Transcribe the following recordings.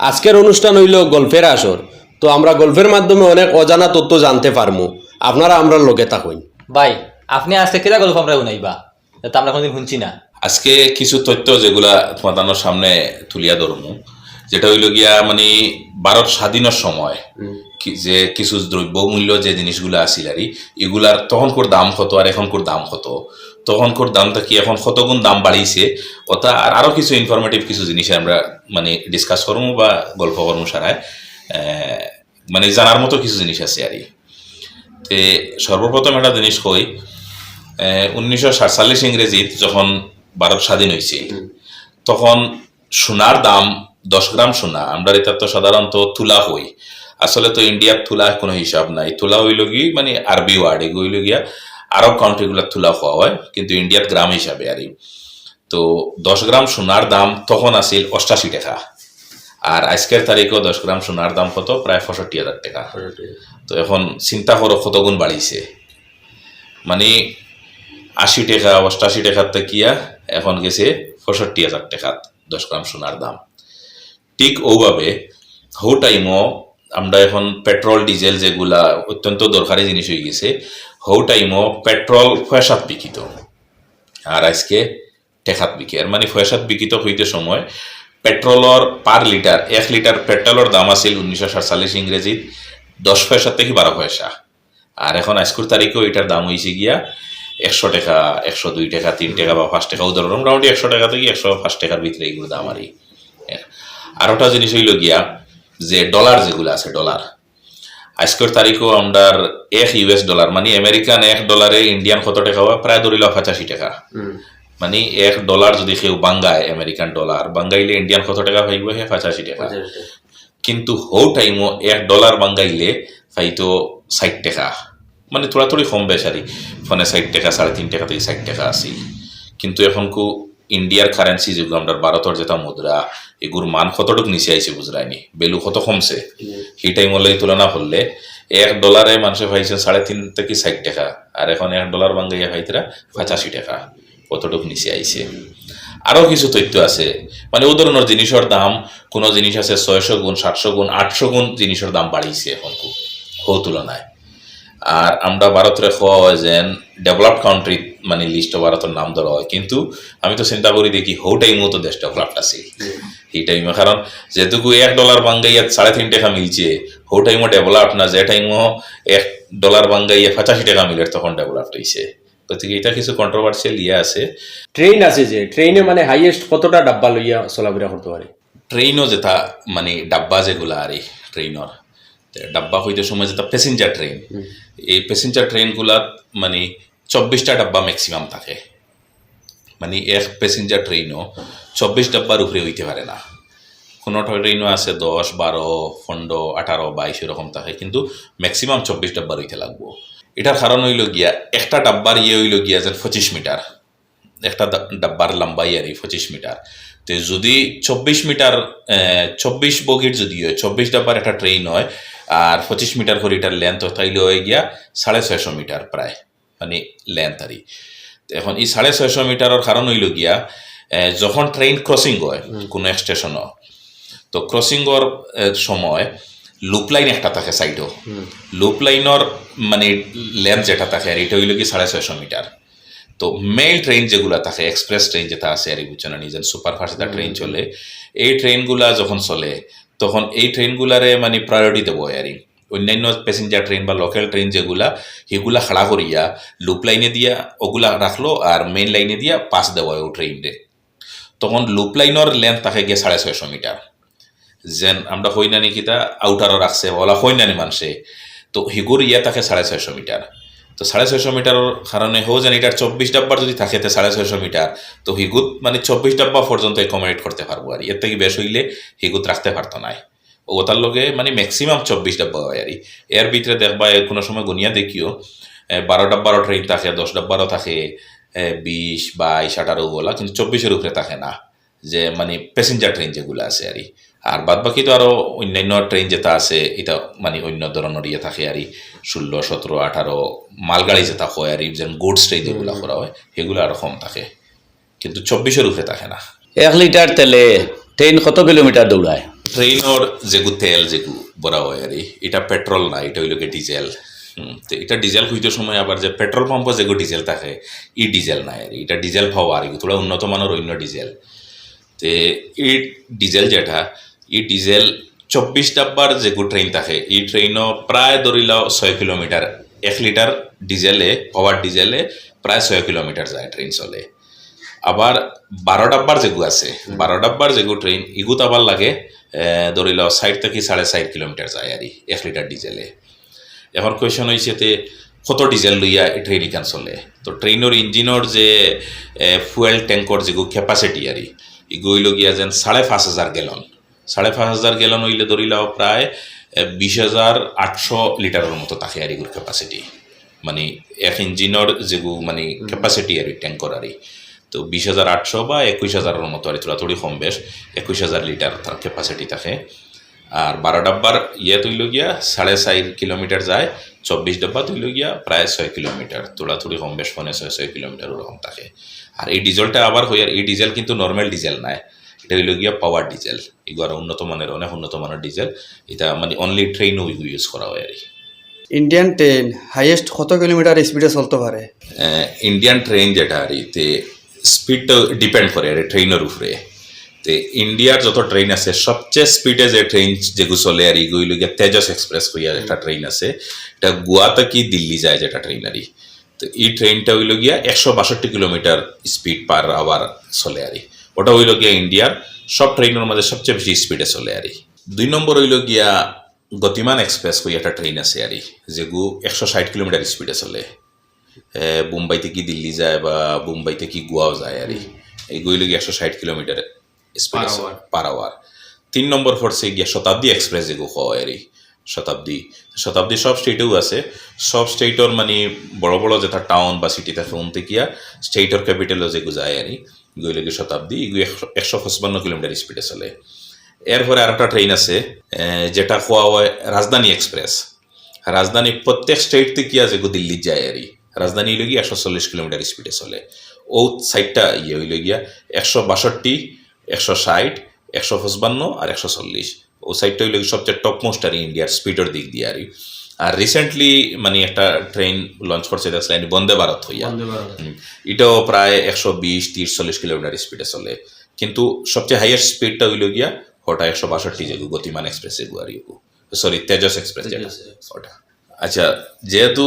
আজকের অনুষ্ঠান হইল গল্পের আসর। তো আমরা গল্পের মাধ্যমে অনেক অজানা তথ্য জানতে পারমু। আপনারা আমরা লোকে থাকুন। ভাই আপনি আজকে কেটা গল্প আমরা শুনাইবা তা আমরা কোনোদিন শুনছি না। আজকে কিছু তথ্য যেগুলা তোমাদের সামনে তুলিয়া ধরমু। যেটা হইল গিয়া মানে ভারত স্বাধীনের সময় যে কিছু দ্রব্য মূল্য যে জিনিসগুলো আছিল আর এগুলার তখনকার দাম কত আর এখনকার দাম কত? তখনকার দামটা কি এখন কত গুণ দাম বাড়িয়েছে? কথা আর আরও কিছু ইনফরমেটিভ কিছু জিনিস আমরা মানে ডিসকাস করব বা গল্প করব সারায় মানে জানার মতো কিছু জিনিস আছে আর তে সর্বপ্রথম একটা জিনিস কই উনিশশো সাতচল্লিশ ইংরেজিত যখন ভারত স্বাধীন হয়েছে, তখন সোনার দাম দশ গ্রাম সোনা, আমরা এটা তো সাধারণত তুলা হই আসলে তো ইন্ডিয়ার তুলা কোনো হিসাব নাই। তুলা হইল কি মানে আরবি ওয়ার্ড এগুলো গিয়া আরব কান্ট্রিগুলো তুলা হওয়া হয় কিন্তু ইন্ডিয়াত গ্রাম হিসাবে আর তো দশ গ্রাম সোনার দাম তখন আছিল অষ্টাশি টাকা। আর আজকের তারিখেও দশ গ্রাম সোনার দাম কত? প্রায় পঁয়ষট্টি হাজার টাকা। তো এখন চিন্তা করো কত গুণ বাড়িছে। মানে আশি টাকা অষ্টাশি টাকার কিয়া এখন গেছে পঁয়ষট্টি হাজার টাকা দশ গ্রাম সোনার দাম। ঠিক ওভাবে হো টাইমও আমরা এখন পেট্রোল ডিজেল যেগুলা অত্যন্ত দরকারি জিনিস হয়ে গেছে হো টাইমও পেট্রোল ফয়সাত বিকিত। আর আজকে টেকাত বিকে। আর মানে ফয়সাত বিকিত হইতে সময় পেট্রোলর পার লিটার এক লিটার পেট্রোলের দাম আছিল উনিশশো সাতচল্লিশ ইংরেজিত দশ পয়সা থেকে বারো পয়সা। আর এখন আজকের তারিখেও এটার দাম হয়েছে গিয়া একশো টাকা, একশো দুই টাকা, তিন টাকা বা পাঁচ টাকা উদাহরণ। মোটামুটি একশো টাকা থেকে একশো পাঁচ টাকার ভিতরে এগুলো দাম আর আর একটা জিনিস হইল গিয়া যে ডলার যেগুলো আছে ডলার আজকের তারিখও আমরা এক ইউএস ডলার মানে আমেরিকান এক ডলারে ইন্ডিয়ান কত টাকা হয়? প্রায় ধরিল পঁচাশি টাকা। মানে এক ডলার যদি কেউ বাঙ্গায় আমেরিকান ডলার বাঙ্গাইলে ইন্ডিয়ান কত টাকা পাইব হে পঁচাশি টাকা। কিন্তু হৌ টাইমও এক ডলার বাঙ্গাইলে পাইতো ষাট টাকা। মানে থোড়া থোড়ি কম বেশারি ফোনে ষাট টাকা সাড়ে তিন টাকা থেকে ষাট টাকা আসি কিন্তু এখন কু ইন্ডিয়ার কারেন্সি যেগুলো আমরা ভারতের যেটা মুদ্রা এগুর মান কতটুক নিচে আইছে বুঝরাইনি বেলু কত কমছে। সেই টাইম হলে তুলনা করলে এক ডলারে মানুষে পাইছে সাড়ে তিন থেকে ষাট টাকা আর এখন এক ডলার বাঙ্গাইয়া পাইতরা পঁচাশি টাকা। কতটুক নিচে আইছে আরও কিছু তথ্য আছে। মানে ধরনের জিনিসের দাম, কোনো জিনিস আছে ছয়শো গুণ, সাতশো গুণ আটশো গুণ জিনিসের দাম বাড়িয়েছে এখন খুব তুলনায়। আর আমরা ভারতের হয় যেন ডেভেলপ কান্ট্রি মানে লিস্ট ভারতের নাম ধরা হয়। কিন্তু আমি তো চিন্তা করি দেখি হো টাইমও তো দেশ ডেভেলপড আছে। এই টাইমে কারণ যেটুকু এক ডলার বাঙ্গাইয়া সাড়ে তিন টাকা মিলছে হো টাইমও ডেভেলপ না যে টাইমও এক ডলার বাঙ্গাইয়া পঁচাশি টাকা মিলে তখন ডেভেলপড হয়েছে গতিকে এটা কিছু কন্ট্রোভার্সিয়াল ইয়ে আছে। ট্রেন আছে যে ট্রেনে মানে হাইয়েস্ট কতটা ডাব্বা লইয়া চলাফেরা করতে পারে? ট্রেনও যেটা মানে ডাব্বা যেগুলা আর ট্রেনের ডাব্বা হইতে সময় যেটা প্যাসেঞ্জার ট্রেন এই প্যাসেঞ্জার ট্রেনগুলাত মানে চব্বিশটা ডাব্বা ম্যাক্সিমাম থাকে। মানে এক প্যাসেঞ্জার ট্রেনও চব্বিশ ডাব্বার উপরে হইতে পারে না। কোনো ট্রেনও আছে দশ বারো পনেরো আঠারো বাইশ এরকম থাকে কিন্তু ম্যাক্সিমাম চব্বিশ ডাব্বার হইতে লাগবো। এটার কারণ হইল গিয়া একটা ডাব্বার ইয়ে হইল গিয়া যে পঁচিশ মিটার। একটা ডাব্বার লম্বাই আর পঁচিশ মিটার। তো যদি চব্বিশ মিটার চব্বিশ বগির যদি হয় চব্বিশ ডাব্বার একটা ট্রেন হয় আর পঁচিশ মিটার করে এটার লেন্থ তাইলে হয়ে গিয়া সাড়ে ছয়শো মিটার প্রায় মানে লেন্থ আরই তো এখন এই সাড়ে ছয়শো মিটারের কারণ হইল গিয়া যখন ট্রেন ক্রসিং হয় কোনো স্টেশনও তো ক্রসিংয়ের সময় লুপ লাইন একটা থাকে সাইডও লুপ লাইনের মানে লেন্থ যেটা থাকে আর এটা হইল কি সাড়ে ছয়শো মিটার। তো মেল ট্রেন যেগুলো থাকে এক্সপ্রেস ট্রেন যেটা আছে আর বুঝছ না নিজের সুপারফাস্ট যেটা ট্রেন চলে এই ট্রেনগুলা যখন চলে তখন এই ট্রেনগুলারে মানে প্রায়োরিটি দেবো আর। অন্যান্য প্যাসেঞ্জার ট্রেন বা লোকাল ট্রেন যেগুলা সেগুলা খাড়া করিয়া লুপ লাইনে দিয়া ওগুলা রাখল আর মেইন লাইনে দিয়া পাস দেওয়া ও ট্রেনরে তখন লুপ লাইনের লেন্থ থাকে গিয়ে সাড়ে ছয়শো মিটার। যেন আমরা হই নানি কিতা আউটারও রাখছে ওলা হই নানি মানুষে তো হিগুর ইয়া থাকে সাড়ে ছয়শো মিটার। তো সাড়ে ছয়শো মিটারের কারণে হো যেন এটার চব্বিশ ডাব্বার যদি থাকে, তো সাড়ে ছয়শো মিটার তো হিগুত মানে চব্বিশ ডাব্বা পর্যন্ত অ্যাকোমোডেট করতে পারব আর এর থেকে বেশ হইলে হিগুত রাখতে পারতো না ও তার লগে মানে ম্যাক্সিমাম চব্বিশ ডাব্বা হয় আর এর ভিতরে দেখবা, কোনো সময় গুনিয়া দেখিও বারো ডাব্বারও ট্রেন থাকে দশ ডাব্বারও থাকে বিশ, বাইশ আঠারো বলা কিন্তু চব্বিশের উপরে থাকে না। যে মানে প্যাসেঞ্জার ট্রেন যেগুলো আছে আর আর বাদ বাকি তো আরও অন্যান্য ট্রেন যেটা আছে এটা মানে অন্য ধরনের ইয়ে থাকে আর ষোলো সতেরো আঠারো মালগাড়ি যেটা হয় আর যেন গুডস ট্রেন যেগুলো করা হয় সেগুলো আরও কম থাকে। কিন্তু চব্বিশের উপরে থাকে না। এক লিটার তেলে ট্রেন কত কিলোমিটার দৌড়ায়? ট্রেইনৰ যেগু তেল যেগু বৰা হয় আৰু এটা পেট্ৰল না এটা হইল ডিজেল। তো এটা ডিজেল খুঁজতে সময় আবার যে পেট্রোল পাম্পে যেগু ডিজেল থাকে ই ডিজেল নাই আর এটা ডিজেল পাওয়া আর থোড়া উন্নত মানের অন্য ডিজেল। তে এই ডিজেল যেটা ই ডিজেল চব্বিশ ডাব্বার যেগু ট্রেন থাকে, এই ট্রেনও প্রায় ধরিলাও ছয় কিলোমিটার এক লিটার ডিজেলে পাওয়ার ডিজেলে প্রায় ছয় কিলোমিটার যায় ট্রেন চলে। আবার বারো ডাব্বার যেগু আছে বারো ডাব্বার যেগু ট্রেন ইগুত আবার লাগে ধরি লও ষাট থেকে সাড়ে ষাট কিলোমিটার যায় আর এক লিটার ডিজেলে। এখন কোয়েশন হয়েছে তে, কত ডিজেল লইয়া এই ট্রেন ইখান চলে? তো ট্রেনের ইঞ্জিনের যে ফুয়েল ট্যাঙ্কর যেগু ক্যাপাসিটি আর ইগু হইল গিয়া যেন সাড়ে পাঁচ হাজার গেলন সাড়ে পাঁচ হাজার গেলন হইলে ধরি লও প্রায় বিশ হাজার আটশো লিটারের মতো থাকে আর ইগুর ক্যাপাসিটি মানে এক ইঞ্জিনের যেগু মানে ক্যাপাসিটি আর ট্যাঙ্কর আর। তো বিশ হাজার আটশো বা একুশ হাজারের মতো আর থোড়াথোড়ি কম বেশ একুশ হাজার লিটার তার ক্যাপাসিটি থাকে আর বারো ডাব্বার ইয়ে তৈল গিয়া সাড়ে চার কিলোমিটার যায় চব্বিশ ডাব্বা তৈল গিয়া প্রায় ছয় কিলোমিটার তোড়াতুড়ি কম বেশ ফোনে ছয় ছয় কিলোমিটার ওরকম থাকে। আর এই ডিজেলটা আবার হই আর এই ডিজেল কিন্তু নর্মাল ডিজেল নাই। এটা হইল গিয়া পাওয়ার ডিজেল এগুলো উন্নত মানের অনেক উন্নত মানের ডিজেল এটা মানে অনলি ট্রেনও ইউজ করা হয় আর কি ইন্ডিয়ান ট্রেন হাইয়েস্ট কত কিলোমিটার স্পিডে চলতে পারে ইন্ডিয়ান ট্রেন যেটা আর তে স্পিডটা ডিপেন্ড করে আর ট্রেনের উপরে তে ইন্ডিয়ার যত ট্রেন আছে সবচেয়ে স্পিডে যে ট্রেন যেগুলো চলে আর ইগুলো গিয়ে তেজস এক্সপ্রেস কইয়া একটা ট্রেন আছে এটা গোয়া থেকে দিল্লি যায় যেটা ট্রেন আর তো এই ট্রেনটা হইল গিয়া একশো বাষট্টি কিলোমিটার স্পিড পার আওয়ার চলে আর ওটা হইল গিয়া ইন্ডিয়ার সব ট্রেনের মাঝে সবচেয়ে বেশি স্পিডে চলে আর দুই নম্বর হইল গিয়া গতিমান এক্সপ্রেস কই একটা ট্রেন আছে আর যেগু একশো ষাট কিলোমিটার স্পিডে চলে। এ, বোম্বাই থেকে দিল্লি যায় বা বোম্বাই থেকে গোয়াও যায় আর এইগুলি গিয়ে একশো ষাট কিলোমিটার স্পিড আছে পার তিন নম্বর পড়ছে গিয়া শতাব্দী এক্সপ্রেস যেগু আর শতাব্দী। শতাব্দী সব স্টেটেও আছে। সব স্টেটর মানে বড় বড় যেটা টাউন বা থেকে স্টেটর ক্যাপিটালও যায় আর গিয়ে শতাব্দী এগুলো একশো পঁচপান্ন কিলোমিটার স্পিডে চলে। এরপরে আর একটা ট্রেন আছে যেটা কোয়া হয় রাজধানী এক্সপ্রেস রাজধানী প্রত্যেক স্টেট থেকে যেগু দিল্লি যায় আর রাজধানী হইল গিয়া একশো চল্লিশ কিলোমিটার স্পিডে চলে। ও সাইডটা ইয়ে হইল গিয়া একশো বাষট্টি একশো ষাট একশো পঁচপান্ন আর একশো চল্লিশ। ও সাইডটা হইল সবচেয়ে টপমোস্ট আর ইন্ডিয়ার স্পিডের দিক দিয়ে আর আর রিসেন্টলি মানে একটা ট্রেন লঞ্চ করছে দেখছিলেন বন্দে ভারত হইয়া। এটাও প্রায় একশো বিশ তিরিশ চল্লিশ কিলোমিটার স্পিডে চলে। কিন্তু সবচেয়ে হাইয়েস্ট স্পিডটা হইল গিয়া ওটা একশো বাষট্টি যেগু গতিমান এক্সপ্রেস এগু আর ইগু। সরি তেজস এক্সপ্রেস যেটা। ওটা। আচ্ছা যেহেতু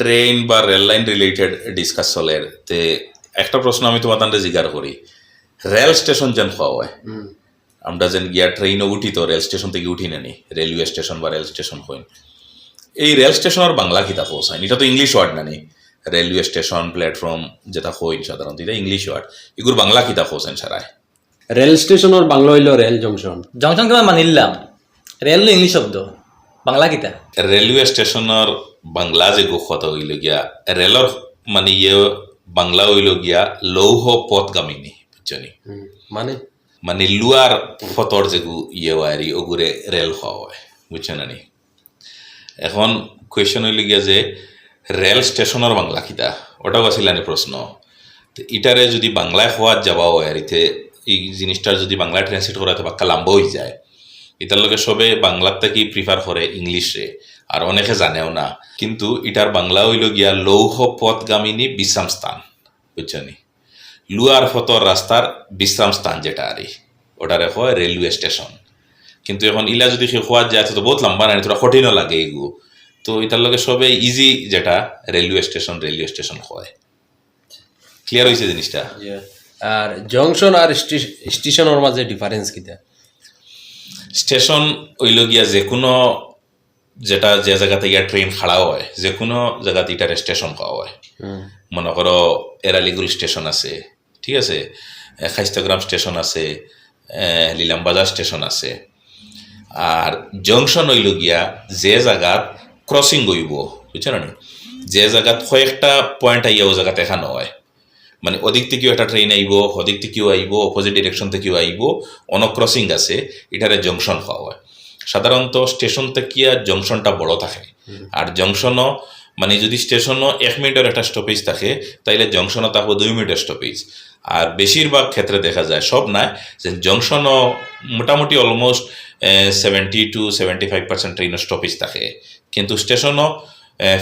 ট্রেন বা রেল লাইন রিলেটেড ডিসকাস চলে তে একটা প্রশ্ন আমি তোমার তান্ডে জিজ্ঞার করি। রেল স্টেশন যেন খাওয়া হয় আমরা যেন গিয়া ট্রেনও উঠি তো রেল স্টেশন থেকে উঠি নানি রেলওয়ে স্টেশন বা রেল স্টেশন হইন। এই রেল স্টেশনের বাংলা কিতা হোসাইন এটা তো ইংলিশ ওয়ার্ড নানি রেলওয়ে স্টেশন প্ল্যাটফর্ম যেটা হইন সাধারণত এটা ইংলিশ ওয়ার্ড এগুলো বাংলা কিতা হোসেন সারায়। রেল স্টেশনের বাংলা হইল রেল জংশন জংশন কেমন মানিলাম রেল ইংলিশ শব্দ। বাংলা কিতা রেলওয়ে স্টেশনের বাংলা যে কথা হইল গিয়া রেলর মানে ইয়ে বাংলা হইল গিয়া লৌহ পথগামিনী। মানে? মানে লুয়ার ফতর যেগু ইয়ে আরি ওগুরে রেল হয় বুঝছেন নি এখন কোয়েশন হইল গিয়া যে রেল স্টেশনের বাংলা কিতা? ওটাও আছিল আনি প্রশ্ন তো ইটারে যদি বাংলায় হওয়ার যাওয়া হয় আর ইতে এই জিনিসটার যদি বাংলায় ট্রান্সলেট করা তো বাক্কা লাম্ব হয়ে যায় এটার লগে সবে বাংলার থেকে প্রিফার করে ইংলিশে। আর অনেকে জানেও না। কিন্তু এটার বাংলা হইল গিয়া লৌহ পথগামিনী বিশ্রাম স্থান বুঝছনি লুয়ার ফতর রাস্তার বিশ্রাম স্থান যেটা আরে ওটারে হয় রেলওয়ে স্টেশন কিন্তু এখন ইলা যদি সে হওয়া যায় তো বহুত লম্বা নাই তোরা কঠিনও লাগে এগু তো এটার লগে সবে ইজি যেটা রেলওয়ে স্টেশন রেলওয়ে স্টেশন হয়। ক্লিয়ার হয়েছে জিনিসটা? আর জংশন আর স্টেশনের মাঝে ডিফারেন্স কিতা স্টেশন হইল গিয়া যে কোনো যেটা যে জায়গাতে গিয়া ট্রেন খাড়া হয় যে কোনো জায়গাতে এটার স্টেশন খাওয়া হয়। মনে করো এরালিগুল স্টেশন আছে ঠিক আছে? খাইস্তাগ্রাম স্টেশন আছে লীলামবাজার স্টেশন আছে। আর জংশন হইল গিয়া যে জায়গাত ক্রসিং হইব বুঝছেন না যে জায়গাত কয়েকটা পয়েন্ট আইয়া ও জায়গাতে এখানো হয়। মানে ওদিক থেকেও একটা ট্রেন আইব ওদিক থেকেও আইব অপোজিট ডিরেকশন থেকেও আইব অন ক্রসিং আছে এটারে জংশন খাওয়া হয়। সাধারণত স্টেশন থেকে জংশনটা বড় থাকে। আর জংশনও মানে যদি স্টেশনও এক মিনিটের একটা স্টপেজ থাকে তাইলে জংশনও থাকব দুই মিনিটের স্টপেজ আর বেশিরভাগ ক্ষেত্রে দেখা যায় সব না যে জংশনও মোটামুটি almost seventy two seventy five percent train stoppage থাকে কিন্তু স্টেশনও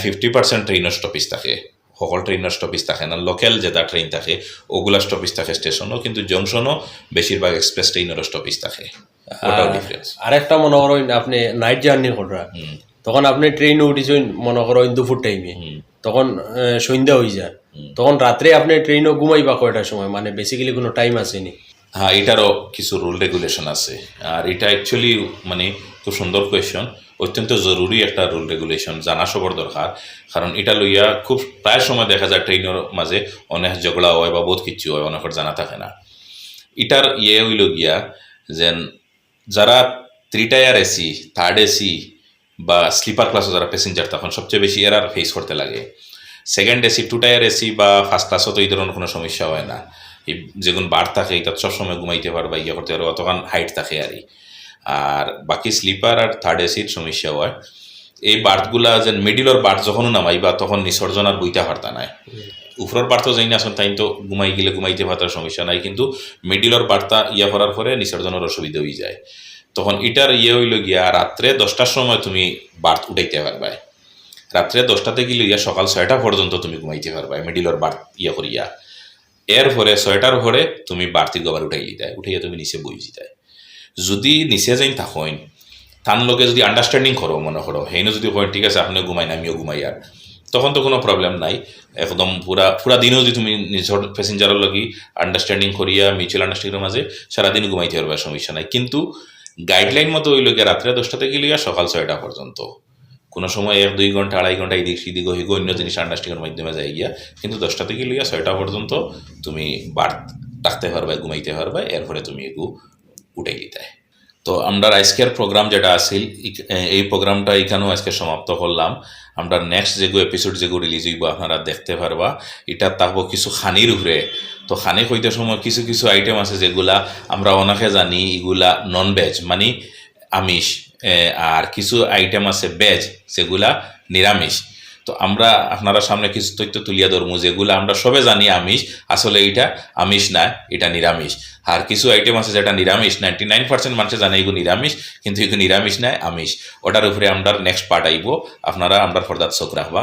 ফিফটি পার্সেন্ট ট্রেইন স্টপেজ থাকে সকল ট্রেনের স্টপেজ থাকে না লোকেল যেটা ট্রেইন থাকে ওগুলা স্টপেজ থাকে স্টেশনও কিন্তু জংশনও বেশিরভাগ এক্সপ্রেস ট্রেইনেরও স্টপেজ থাকে আরেকটা মনে করেন আপনি নাইট জার্নি করা তখন আপনি ট্রেনে উঠিছেন মনে করেন দুপুর টাইমে তখন সন্ধ্যা হয়ে যায়। তখন রাত্রে আপনি ট্রেনও ঘুমাইবা কয়টার সময়? মানে বেসিক্যালি কোনো টাইম আসেনি। হ্যাঁ এটারও কিছু রুল রেগুলেশন আছে। আর এটা অ্যাকচুয়ালি মানে খুব সুন্দর কোয়েশন অত্যন্ত জরুরি একটা রুল রেগুলেশন জানা সবর দরকার। কারণ এটা লইয়া খুব প্রায় সময় দেখা যায় ট্রেনের মাঝে অনেক ঝগড়া হয় বা বহুত কিছু হয় অনেকের জানা থাকে না। এটার ইয়ে হইল গিয়া যেন যারা three tier AC third AC বা স্লিপার ক্লাসও যারা প্যাসেঞ্জার তখন সবচেয়ে বেশি এরার ফেস করতে লাগে। Second AC two tier AC বা ফার্স্ট ক্লাসও তো এই ধরনের কোনো সমস্যা হয় না। এই যেগুন বার থাকে এটা সবসময় ঘুমাইতে পারবা ইয়ে করতে পারবা তখন হাইট থাকে আর আর বাকি স্লিপার আর থার্ড এসির সমস্যা হয়। এই বার্থগুলা যে মিডিলর বার্থ যখনও নামাইবা তখন নিসর্জন আর বইতে পারতা নাই। উপরের বার্থ যাই না আসলে তাই তো ঘুমাই গেলে ঘুমাইতে পারতার সমস্যা নাই। কিন্তু মিডিলর বার্তা ইয়া করার পরে নিসর্জনের অসুবিধা হয়ে যায়। তখন এটার ইয়ে হইল গিয়া রাত্রে দশটার সময় তুমি বার্থ উঠাইতে পারবা। রাত্রে দশটাতে গেলে ইয়া সকাল ছয়টা পর্যন্ত তুমি ঘুমাইতে পারবা মিডিলর বার্থ ইয়ে করিয়া। এর পরে ছয়টার পরে তুমি বাড়তি গবার উঠাই লিতাই, উঠাইয়া তুমি নিচে বই জিতাই যদি নিচে যাই থাকইন তার লগে যদি আন্ডারস্ট্যান্ডিং করো, মনে করো, হেইনো যদি কয়, ঠিক আছে আপনি ঘুমাই না আমিও ঘুমাই আর। তখন তো কোনো প্রবলেম নাই। একদম পুরা পুরা দিনও যদি তুমি নিজের প্যাসেঞ্জারের লগি আন্ডারস্ট্যান্ডিং করিয়া মিউচুয়াল আন্ডারস্ট্যান্ডিংয়ের মাঝে সারাদিন ঘুমাইতে পারবে, সমস্যা নাই। কিন্তু গাইডলাইন মতো ওই লোকে রাত্রে দশটা থেকে লিয়া সকাল ছয়টা পর্যন্ত। কোনো সময় এক, দুই ঘণ্টা, আড়াই ঘণ্টা এদিক সেদিক হইগ অন্য জিনিস আন্ডারস্ট্যান্ডিংয়ের মাধ্যমে যাই গিয়া। কিন্তু দশটা থেকে লইয়া ছয়টা পর্যন্ত তুমি বার ডাকতে পারবে ঘুমাইতে পারবে এরপরে তুমি এগু উঠে দিতে তো আমরা আজকের প্রোগ্রাম যেটা আছিল এই প্রোগ্রামটা এখানেও আজকে সমাপ্ত করলাম। আমরা নেক্সট যেগু এপিসোড যেগু রিলিজ হইব, আপনারা দেখতে পারবা। এটা থাকব কিছু খানির উপরে। তো খানি হইতে সময় কিছু কিছু আইটেম আছে যেগুলা আমরা অনেকে জানি, এগুলা নন ভেজ মানে আমিষ আর কিছু আইটেম আছে ভেজ যেগুলা নিরামিষ। তো আমরা আপনারা সামনে কিছু তথ্য তুলিয়া ধরবো, যেগুলো আমরা সবে জানি আমিষ। আসলে এটা আমিষ না, এটা নিরামিষ। আর কিছু আইটেম আছে যেটা নিরামিষ নাইনটি নাইন পার্সেন্ট মানুষে জানে এগুলো নিরামিষ, কিন্তু এগুলো নিরামিষ নাই আমিষ। ওটার উপরে আমরা নেক্সট পার্ট আইব। আপনারা আমরা ফর্দাত চোখ রাখবা।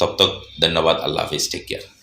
তব ধন্যবাদ, আল্লাহ হাফিজ টেক কেয়ার